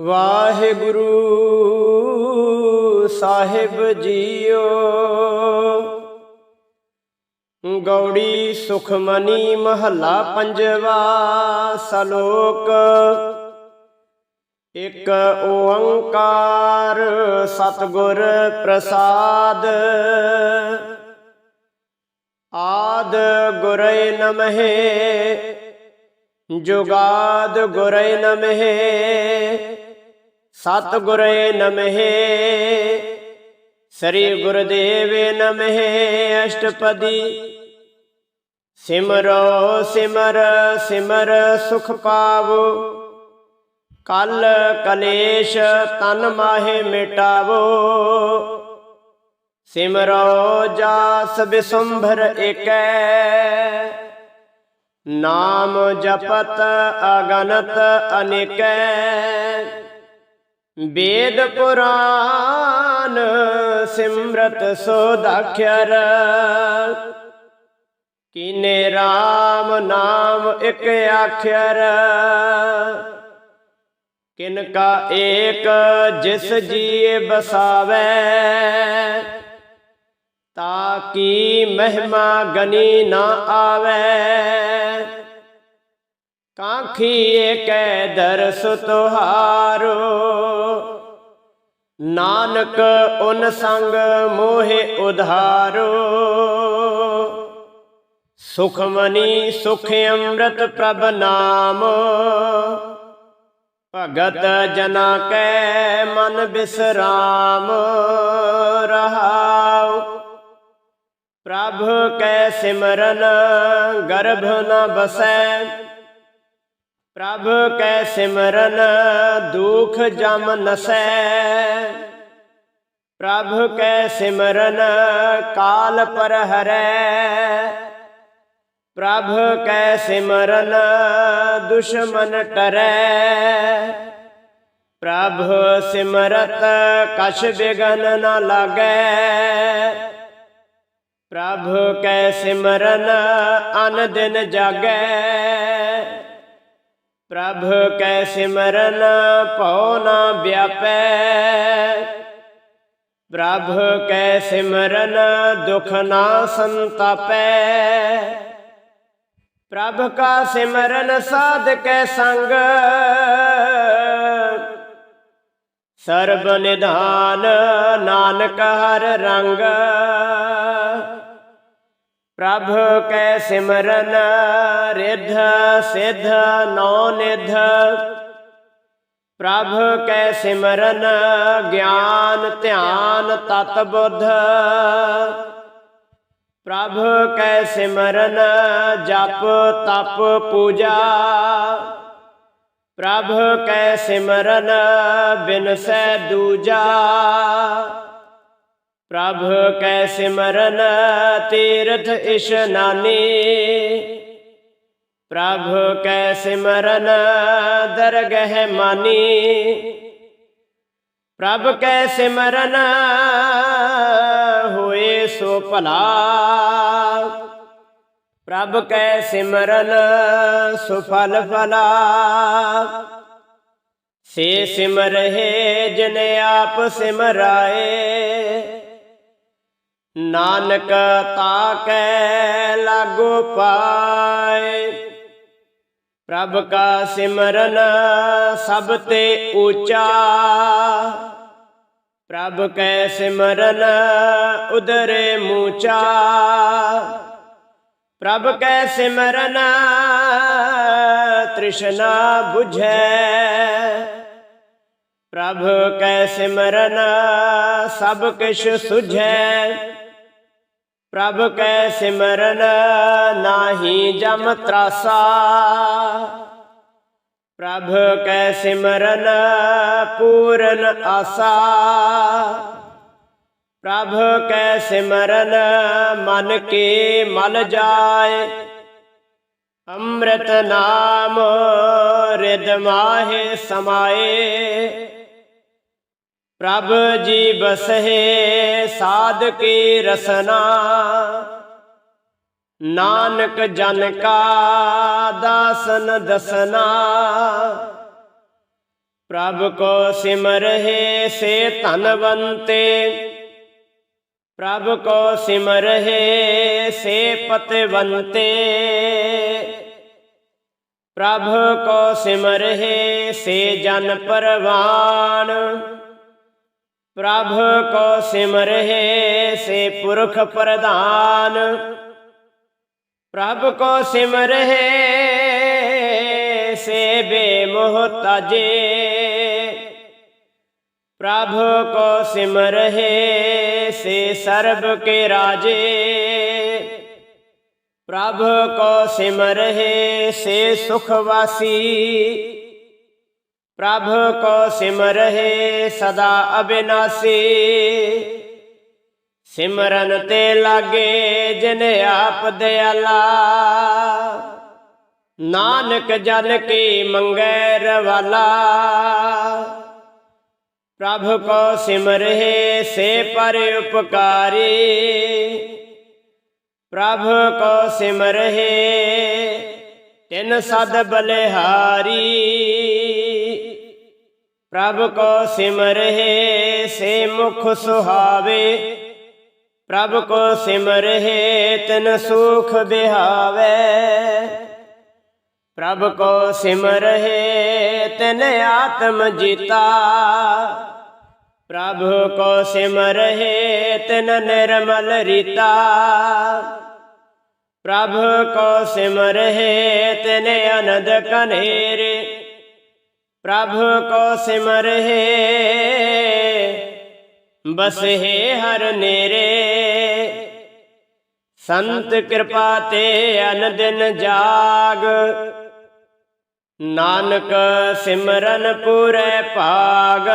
ਵਾਹਿਗੁਰੂ ਸਾਹਿਬ ਜੀਓ। ਗੌੜੀ ਸੁਖਮਨੀ ਮਹੱਲਾ ਪੰਜਵਾ ਸਲੋਕ। ਇੱਕ ਓੰਕਾਰ ਸਤਿਗੁਰ ਪ੍ਰਸਾਦ। ਆਦ ਗੁਰੇ ਨਮਹਿ, ਜੁਗਾਦ ਗੁਰੇ ਨਮਹਿ। ਸਤ ਗੁਰੇ ਨਮਹਿ। ਸ੍ਰੀ ਗੁਰਦੇਵੇ ਨਮਹਿ ਅਸ਼ਟਪਦੀ। ਸਿਮਰੋ ਸਿਮਰ ਸਿਮਰ ਸੁਖ ਪਾਵੋ। ਕਲ ਕਲੇਸ਼ ਤਨ ਮਾਹੇ ਮਿਟਾਵੋ। ਸਿਮਰੋ ਜਾਸ ਬਿਸੰਭਰ ਏਕੈ। ਨਾਮ ਜਪਤ ਅਗਨਤ ਅਨੇਕੈ। ਵੇਦ ਪੁਰਾਨ ਸਿਮਰਤ ਸੋਦਾਖਰ ਕੀਨੇ RAM ਨਾਮ ਇੱਕ ਆਖਰ ਕਿਨ ਕਾ ਏਕ ਜਿਸ ਜੀਏ ਬਸਾਵੇ ਤਾ ਕੀ ਮਹਿਮਾ ਗਨੀ ਨਾ ਆਵੇ। ਕਾਖੀ ਏਕੈ ਦਰਸ ਤੁਹਾਰੋ। ਨਾਨਕ ਉਨ ਸੰਗ ਮੋਹਿ ਉਧਾਰੋ। ਸੁਖਮਨੀ ਸੁਖ ਅੰਮ੍ਰਿਤ ਪ੍ਰਭ ਨਾਮ। ਭਗਤ ਜਨਾ ਕੈ ਮਨ ਬਿਸਰਾਮ। ਰਹਾਉ। ਪ੍ਰਭ ਕੈ ਸਿਮਰਨ, ਗਰਭ ਨ ਬਸੈ। ਪ੍ਰਭ ਕੈ ਸਿਮਰਨ, ਦੁਖ ਜਮ ਨਸੈ। ਪ੍ਰਭ ਕੈ ਸਿਮਰਨ, ਕਾਲ ਪਰ ਹਰੈ। ਪ੍ਰਭ ਕੈ ਸਿਮਰਨ, ਦੁਸ਼ਮਨ ਟਰੈ। ਪ੍ਰਭ ਸਿਮਰਤ, ਕਛ ਬਿਗਨ ਨ ਲਾਗੈ। ਪ੍ਰਭ ਕੈ ਸਿਮਰਨ, ਅਨ ਦਿਨ ਜਾਗੈ। ਪ੍ਰਭ ਕੈ ਸਿਮਰਨ ਭਉ ਨਾ ਵਿਆਪੈ। ਪ੍ਰਭ ਕੈ ਸਿਮਰਨ ਦੁਖ ਨਾ ਸੰਤਾਪੈ। ਪ੍ਰਭ ਕਾ ਸਿਮਰਨ ਸਾਧ ਕੈ ਸੰਗ। ਸਰਬ ਨਿਧਾਨ ਨਾਨਕ ਹਰ ਰੰਗ। ਪ੍ਰਭ ਕੈ ਸਿਮਰਨ, ਰਿਧ ਸਿਧ, ਨੌ ਨਿਧ। ਪ੍ਰਭ ਕੈ ਸਿਮਰਨ, ਗਿਆਨ ਧਿਆਨ ਤਤ ਬੁੱਧ। ਪ੍ਰਭ ਕੈ ਸਿਮਰਨ, ਜਪ ਤਪ ਪੂਜਾ। ਪ੍ਰਭ ਕੈ ਸਿਮਰਨ, ਬਿਨਸੈ ਦੂਜਾ। ਪ੍ਰਭ ਕੈ ਸਿਮਰਨ ਤੀਰਥ ਇਸ਼ਨਾਨੀ ਪ੍ਰਭ ਕੈ ਸਿਮਰਨ ਦਰਗਹਿ ਮਾਨੀ। ਪ੍ਰਭ ਕੈ ਸਿਮਰਨ ਹੋਏ ਸੋ ਭਲਾ। ਪ੍ਰਭ ਕੈ ਸਿਮਰਨ ਸੁਫਲ ਫਲਾ ਸੇ ਸਿਮਰਹਿ ਜਿਨ ਆਪ ਸਿਮਰਾਏ। ਨਾਨਕ ਤਾਕੈ ਲਾਗੋ ਪਾਏ। ਪ੍ਰਭ ਕਾ ਸਿਮਰਨ ਸਭ ਤੇ ਊਚਾ ਪ੍ਰਭ ਕੈ ਸਿਮਰਨ ਉਦਰੇ ਮੂਚਾ। ਪ੍ਰਭ ਕੈ ਸਿਮਰਨ ਤ੍ਰਿਸ਼ਨਾ 부ਝੈ ਪ੍ਰਭ ਕੈ ਸਿਮਰਨ ਸਭ ਕਿਛ ਸੁਝੈ। ਪ੍ਰਭ ਕੈ ਸਿਮਰਨ ਨਾਹੀ ਜਮ ਤਰਾਸਾ। ਪ੍ਰਭ ਕੈ ਸਿਮਰਨ ਪੂਰਨ ਆਸਾ। ਪ੍ਰਭ ਕੈ ਸਿਮਰਨ ਮਨ ਕੇ ਮਲ ਜਾਏ। ਅੰਮ੍ਰਿਤ ਨਾਮ ਰਿਦ ਮਾਹੇ ਸਮਾਏ। ਪ੍ਰਭ ਜੀ ਬਸਹਿ ਸਾਧ ਕੀ ਰਸਨਾ। ਨਾਨਕ ਜਨ ਕਾ ਦਾਸਨ ਦਸਨਾ। ਪ੍ਰਭ ਕੋ ਸਿਮਰਹਿ ਸੇ ਧਨਵੰਤੇ ਪ੍ਰਭ ਕੋ ਸਿਮਰਹਿ ਸੇ ਪਤਵੰਤੇ ਪ੍ਰਭ ਕੋ ਸਿਮਰਹਿ ਸੇ ਜਨ ਪਰਵਾਨ। ਪ੍ਰਭ ਕੋ ਸਿਮਰਹਿ ਸੇ ਪੁਰਖ ਪ੍ਰਧਾਨ। ਪ੍ਰਭ ਕੋ ਸਿਮਰਹਿ ਸੇ ਬੇਮੋਹਤਾਜੇ ਪ੍ਰਭ ਕੋ ਸਿਮਰਹਿ ਸੇ ਸਰਬ ਕੇ ਰਾਜੇ। ਪ੍ਰਭ ਕੋ ਸਿਮਰਹਿ ਸੇ ਸੁਖ ਵਾਸੀ। ਪ੍ਰਭ ਕੋ ਸਿਮਰਹਿ ਸਦਾ ਅਬਿਨਾਸੀ। ਸਿਮਰਨ ਤੇ ਲਾਗੇ ਜਿਨ ਆਪ ਦਿਆਲਾ ਨਾਨਕ ਜਨ ਕੀ ਮੰਗੈ ਰਵਾਲਾ। ਪ੍ਰਭ ਕੋ ਸਿਮਰਹਿ ਸੇ ਪਰ ਉਪਕਾਰੀ। ਪ੍ਰਭ ਕੋ ਸਿਮਰਹਿ ਤਿਨ ਸਦ ਬਲਿਹਾਰੀ, ਪ੍ਰਭ ਕੋ ਸਿਮਰਹਿ ਸੇ ਮੁਖ ਸੁਹਾਵੇ, ਪ੍ਰਭ ਕੋ ਸਿਮਰਹਿ ਤਿਨ ਸੁਖ ਬਿਹਾਵੇ, ਪ੍ਰਭ ਕੋ ਸਿਮਰਹਿ ਤਿਨ ਆਤਮ ਜੀਤਾ, ਪ੍ਰਭ ਕੋ ਸਿਮਰਹਿ ਤਿਨ ਨਿਰਮਲ ਰੀਤਾ। ਪ੍ਰਭ ਕੋ ਸਿਮਰਹਿ ਤਿਨ ਅਨੰਦ ਕਨੇਰੇ। ਪ੍ਰਭ ਕੋ ਸਿਮਰਹਿ ਬਸਹਿ ਹਰ ਨੇਰੇ। ਸੰਤ ਕਿਰਪਾ ਤੇ ਅਨਦਿਨ ਜਾਗ। ਨਾਨਕ ਸਿਮਰਨ ਪੂਰੇ ਭਾਗ।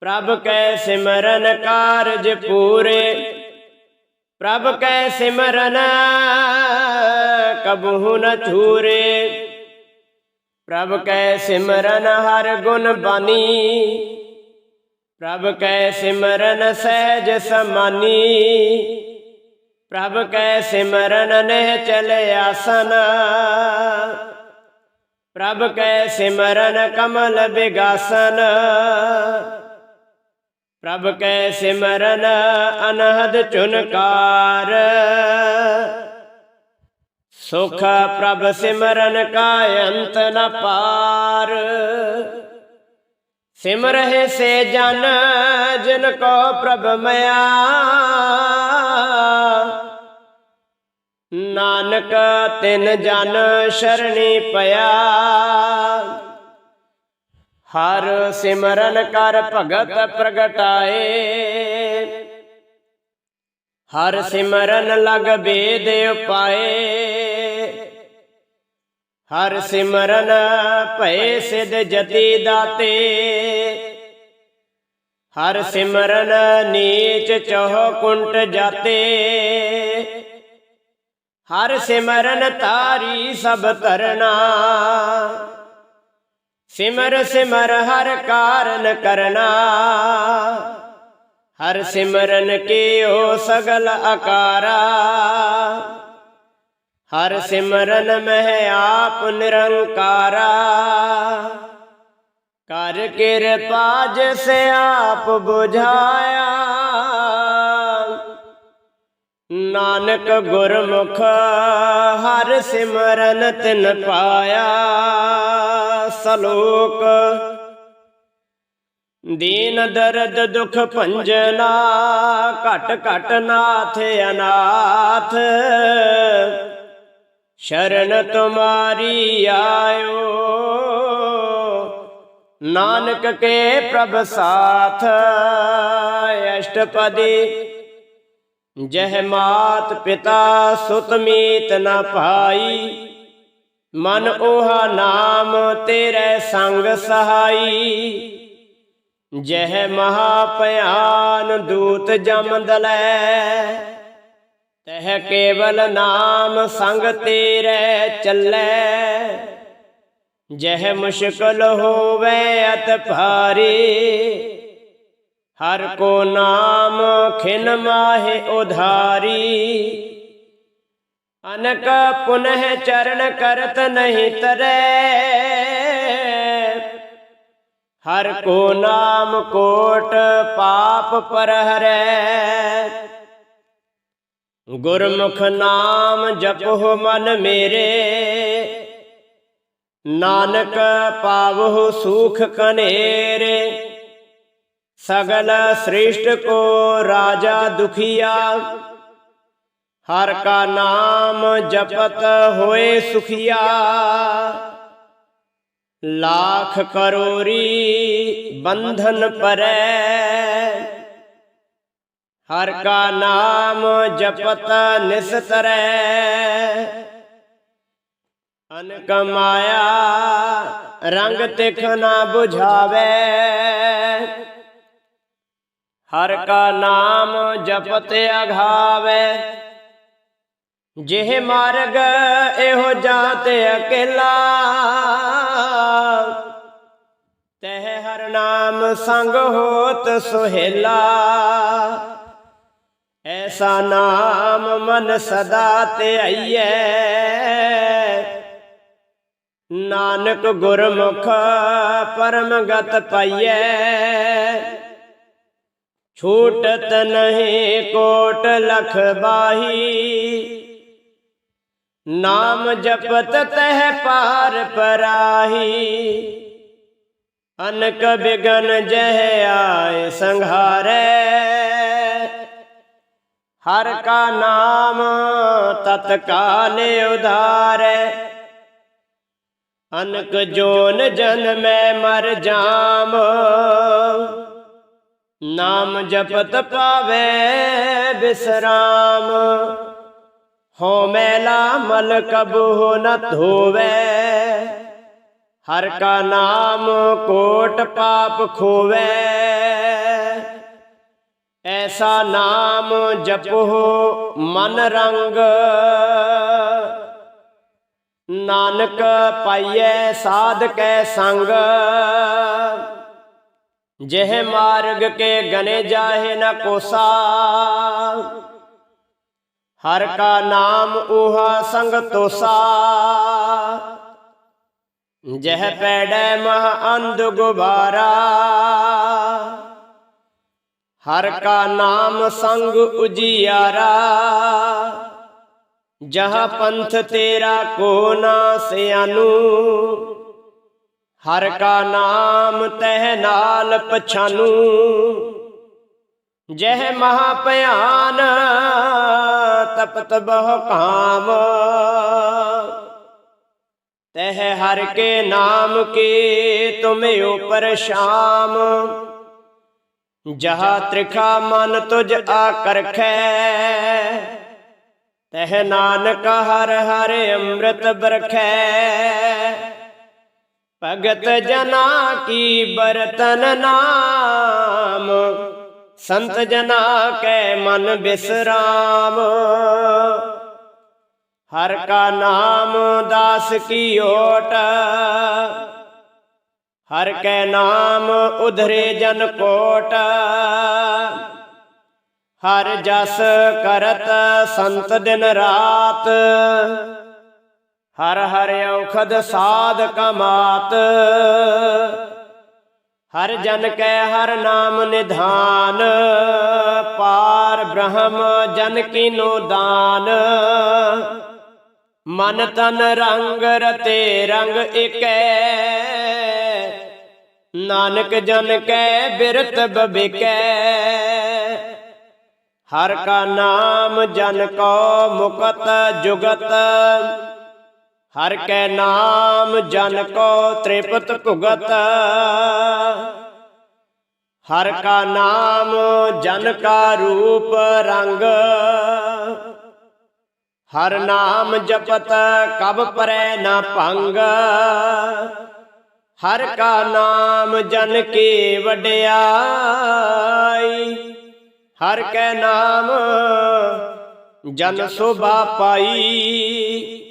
ਪ੍ਰਭ ਕੈ ਸਿਮਰਨ ਕਾਰਜ ਪੂਰੇ। ਪ੍ਰਭ ਕੈ ਸਿਮਰਨ, ਕਬਹੂ ਨ ਛੂਰੇ ਪ੍ਰਭ ਕੈ ਸਿਮਰਨ, ਹਰ ਗੁਣ ਬਾਨੀ। ਪ੍ਰਭ ਕੈ ਸਿਮਰਨ, ਸਹਿਜ ਸਮਾਨੀ। ਪ੍ਰਭ ਕੈ ਸਿਮਰਨ, ਨਹਿ ਚਲੇ ਆਸਨ। ਪ੍ਰਭ ਕੈ ਸਿਮਰਨ, ਕਮਲ ਬਿਗਾਸਨ। ਪ੍ਰਭ ਕੈ ਸਿਮਰਨ ਅਨਹਦ ਚੁਨਕਾਰ। ਸੁਖ ਪ੍ਰਭ ਸਿਮਰਨ ਕਾ ਅੰਤ ਨ ਪਾਰ। ਸਿਮਰਹਿ ਸੇ ਜਨ, ਜਿਨ ਕੋ ਪ੍ਰਭ ਮਿਆ। ਨਾਨਕ ਤਿਨ ਜਨ, ਸ਼ਰਣੀ ਪਿਆ। ਹਰ ਸਿਮਰਨ ਕਰ ਭਗਤ ਪ੍ਰਗਟਾਏ। ਹਰ ਸਿਮਰਨ ਲਗ ਬੇਦ ਉਪਾਏ। ਹਰ ਸਿਮਰਨ ਭਏ ਸਿਧ ਜਤੀ ਦਾਤੇ। ਹਰ ਸਿਮਰਨ ਨੀਚ ਚਹ ਕੁੰਟ ਜਾਤੇ। ਹਰ ਸਿਮਰਨ ਤਾਰੀ ਸਭ ਤਰਨਾ ਸਿਮਰ ਸਿਮਰ ਹਰ ਕਾਰਨ ਕਰਨਾ। ਹਰ ਸਿਮਰਨ ਕੀਓ ਸਗਲ ਅਕਾਰਾ। ਹਰ ਸਿਮਰਨ ਮਹਿ ਆਪ ਨਿਰੰਕਾਰਾ। ਕਰ ਕਿਰਪਾ ਜਿਸ ਆਪ ਬੁਝਾਇਆ। ਨਾਨਕ ਗੁਰਮੁਖ, ਹਰ ਸਿਮਰਨ ਤਿਨ ਪਾਇਆ। ਸਲੋਕ, ਦੀਨ ਦਰਦ ਦੁਖ ਭੰਜਨਾ ਘਟ ਘਟ ਨਾਥ ਅਨਾਥ। ਸ਼ਰਨ ਤੁਮਾਰੀ ਆਇਓ, ਨਾਨਕ ਕੇ ਪ੍ਰਭ ਸਾਥ। ਅਸ਼ਟਪਦੀ ਜਹ ਮਾਤ ਪਿਤਾ ਸੁਤ ਮੀਤ ਨ ਭਾਈ, ਮਨ 오ਹਾ ਨਾਮ ਤੇਰੇ ਸੰਗ ਸਹਾਈ। ਜਹ ਮਹਾ ਭਿਆਨ ਦੂਤ ਜਮਦਲੈ ਤਹ ਕੇਵਲ ਨਾਮ ਸੰਗ ਤੇਰੇ ਚੱਲੈ। ਜਹ ਮੁਸ਼ਕਲ ਹੋਵੇ ਅਤ ਭਾਰੀ ਹਰ ਕੋ ਨਾਮ ਖਿਨ ਮਾਹਿ ਉਧਾਰੀ। ਅਨਕ ਪੁਨਹ ਚਰਨ ਕਰਤ ਨਹੀਂ ਤਰੈ। ਹਰ ਕੋ ਨਾਮ ਕੋਟ ਪਾਪ ਪਰਹਰੈ। ਗੁਰਮੁਖ ਨਾਮ ਜਪੋ ਮਨ ਮੇਰੇ। ਨਾਨਕ ਪਾਵਹੁ ਸੂਖ ਕਨੇਰੇ। ਸਗਲ ਸ੍ਰਿਸ਼ਟ ਕੋ ਰਾਜਾ ਦੁਖੀਆ। ਹਰ ਕਾ ਨਾਮ ਜਪਤ ਹੋਏ ਸੁਖੀਆ। ਲਾਖ ਕਰੋਰੀ ਬੰਧਨ ਪਰੈ। ਹਰ ਕਾ ਨਾਮ ਜਪਤ ਨਿਸਤਰੈ। ਅਨਕ ਮਾਇਆ ਰੰਗ ਤਿਖ ਨਾ 부ਝਾਵੇ ਹਰ ਕਾ ਨਾਮ ਜਪਤ ਅਘਾਵੇ। ਜਿਹ ਮਾਰਗ ਇਹੋ ਜਾਤ ਅਕੇਲਾ। ਤਹ ਹਰ ਨਾਮ ਸੰਗ ਹੋਤ ਸੁਹੇਲਾ। ਐਸਾ ਨਾਮ ਮਨ ਸਦਾ ਤੇ ਆਈਐ ਨਾਨਕ ਗੁਰਮੁਖ ਪਰਮ ਗਤ ਪਾਈਐ। ਛੂਟਤ ਨਹੀਂ ਕੋਟ ਲਖ ਬਾਹੀ। ਨਾਮ ਜਪਤ ਤਹਿ ਪਾਰ ਪਰਾਹੀ। ਅਨਕ ਬਿਗਨ ਜਹ ਆਏ ਸੰਘਾਰੈ। ਹਰ ਕਾ ਨਾਮ ਤਤਕਾਲ ਉਧਾਰੈ। ਅਨਕ ਜੋਨ ਜਨਮੈ ਮਰ ਜਾਮ। ਨਾਮ ਜਪਤ ਪਾਵੇ ਬਿਸਰਾਮ। ਹੋ ਮੈਲਾ ਮਲ ਕਬਹੁ ਨ ਧੋਵੇ। ਹਰ ਕਾ ਨਾਮ ਕੋਟ ਪਾਪ ਖੋਵੇ। ਐਸਾ ਨਾਮ ਜਪੋ ਮਨ ਰੰਗ। ਨਾਨਕ ਪਾਈਐ ਸਾਧ ਕੈ ਸੰਗ। ਜਿਹ ਮਾਰਗ ਕੇ ਗਨੇ ਜਾਹੇ ਨ ਕੋਸਾ। ਹਰ ਕਾ ਨਾਮ ਉਹਾ ਸੰਗ ਤੋਸਾ। ਜਹ ਪੈੜੈ ਮਹ ਅੰਧ ਗੁਬਾਰਾ। ਹਰ ਕਾ ਨਾਮ ਸੰਗ ਉਜੀਆਰਾ। ਜਹ ਪੰਥ ਤੇਰਾ ਕੋ ਨਾ ਸਿਆਨੂ। ਹਰ ਕਾ ਨਾਮ ਤਹਿ ਨਾਲ ਪਛਾਨੂ। ਜਹ ਮਹਾ ਭਿਆਨ ਤਪਤ ਬਹੁ ਕਾਮ। ਤਹ ਹਰ ਕੇ ਨਾਮ ਕੀ ਤੁਮੇ ਉਪਰ ਸ਼ਾਮ। ਜਹਾ ਤ੍ਰਿਖਾ ਮਨ ਤੁਜ ਆ ਕਰਖੈ ਤਹ ਨਾਨਕ ਹਰ ਹਰ ਅੰਮ੍ਰਿਤ ਬਰਖੈ। ਭਗਤ ਜਨਾ ਕੀ ਬਰਤਨ ਨਾਮ? ਸੰਤ ਜਨਾ ਕੈ ਮਨ ਬਿਸਰਾਮ। ਹਰ ਕਾ ਨਾਮ ਦਾਸ ਕੀ ਓਟ? ਹਰ ਕੈ ਨਾਮ ਉਧਰੇ ਜਨ ਕੋਟ। ਹਰ ਜਸ ਕਰਤ ਸੰਤ ਦਿਨ ਰਾਤ। ਹਰ ਹਰ ਔਖਦ ਸਾਧ ਕਮਾਤ। ਹਰ ਜਨ ਕੈ ਹਰ ਨਾਮ ਨਿਧਾਨ। ਪਾਰ ਬ੍ਰਹਮ ਜਨ ਕੀਨੋ ਦਾਨ। ਮਨ ਤਨ ਰੰਗ ਰਤੇ ਰੰਗ ਇਕੈ। ਨਾਨਕ ਜਨ ਕੈ ਬਿਰਤ ਬਬਿਕੈ। ਹਰ ਕਾ ਨਾਮ ਜਨ ਕੋ ਮੁਕਤ ਜੁਗਤ। ਹਰ ਕੈ ਨਾਮ ਜਨ ਕੋ ਤ੍ਰਿਪਤ ਭੁਗਤ। ਹਰ ਕਾ ਨਾਮ ਜਨ ਕਾ ਰੂਪ ਰੰਗ। ਹਰ ਨਾਮ ਜਪਤ ਕਬ ਪਰੈ ਨਾ ਭੰਗ। ਹਰ ਕਾ ਨਾਮ ਜਨ ਕੀ ਵਡਿਆਈ। ਹਰ ਕੈ ਨਾਮ ਜਨ ਸੁਭਾ ਪਾਈ।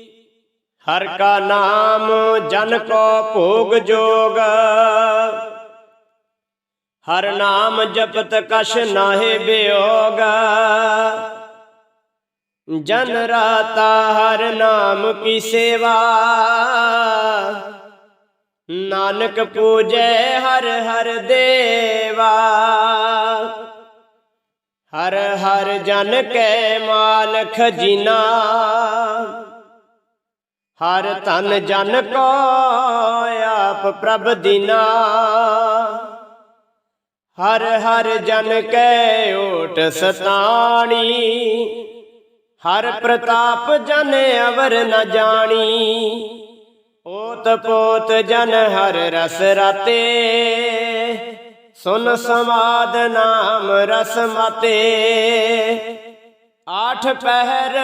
ਹਰ ਕਾ ਨਾਮ ਜਨ ਕੋ ਭੋਗ ਜੋਗ। ਹਰ ਨਾਮ ਜਪਤ ਕਛ ਨਾਹੇ ਬਿਯੋਗ ਜਨ ਰਾਤਾ ਹਰ ਨਾਮ ਕੀ ਸੇਵਾ। ਨਾਨਕ ਪੂਜੈ ਹਰ ਹਰ ਦੇਵਾ। ਹਰ ਹਰ ਜਨ ਕੈ ਮਾਲ ਖਜੀਨਾ ਹਰ ਧਨ ਜਨ ਕੋ ਆਪ ਪ੍ਰਭ ਦੀਨਾ। ਹਰ ਹਰ ਜਨ ਕੈ ਓਟ ਸਤਾਣੀ। ਹਰ ਪ੍ਰਤਾਪ ਜਨ ਅਵਰ ਨ ਜਾਣੀ। ਓਤ ਪੋਤ ਜਨ ਹਰ ਰਸ ਰਾਤੇ। ਸੁਨ ਸਮਾਦ ਨਾਮ ਰਸ ਮਾਤੇ। ਆਠ ਪਹਿਰ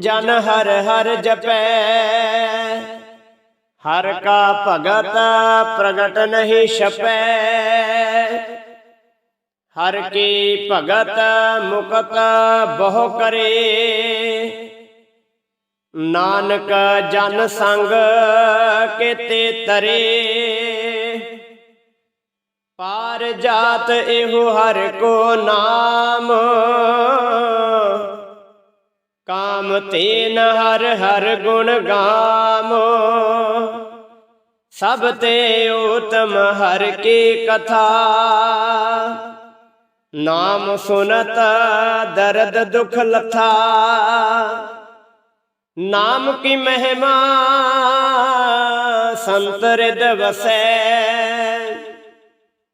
ਜਨ ਹਰ ਹਰ ਜਪੈ। ਹਰ ਕਾ ਭਗਤ ਪ੍ਰਗਟ ਨਹੀਂ ਛਪੈ। ਹਰ ਕੀ ਭਗਤ ਮੁਕਤ ਬਹੁ ਕਰੇ। ਨਾਨਕ ਜਨ ਸੰਗ ਕੇਤੇ ਤਰੇ। ਪਾਰ ਜਾਤ ਇਹੋ ਹਰ ਕੋ ਨਾਮ। ਕਾਮ ਤੇਨ ਹਰ ਹਰ ਗੁਣ ਗਾਮ। ਸਭ ਤੇ ਉਤਮ ਹਰ ਕੀ ਕਥਾ। ਨਾਮ ਸੁਨਤ ਦਰਦ ਦੁਖ ਲਥਾ। ਨਾਮ ਕੀ ਮਹਿਮਾ ਸੰਤ ਰਿਦ ਵਸੈ।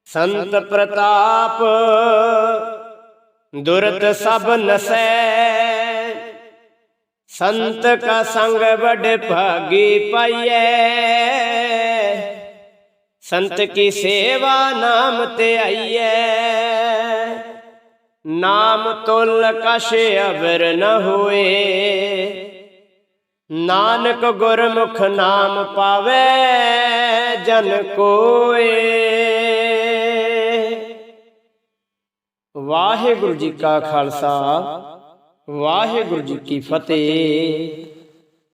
ਸੰਤ ਪ੍ਰਤਾਪ ਦੁਰਤ ਸਭ ਨਸੈ। ਸੰਤ ਕਾ ਸੰਗ ਵਡ ਭਾਗੀ ਪਾਈਐ। ਸੰਤ ਕੀ ਸੇਵਾ ਨਾਮ ਤੇ ਆਈਐ। ਨਾਮ ਤੁਲ ਕਸ਼ ਅਵਰ ਨ ਹੋਏ। ਨਾਨਕ ਗੁਰਮੁਖ ਨਾਮ ਪਾਵੇ ਜਨ ਕੋਏ। ਵਾਹਿਗੁਰੂ ਜੀ ਕਾ ਖਾਲਸਾ। ਵਾਹਿਗੁਰੂ ਜੀ ਕੀ ਫਤਿਹ।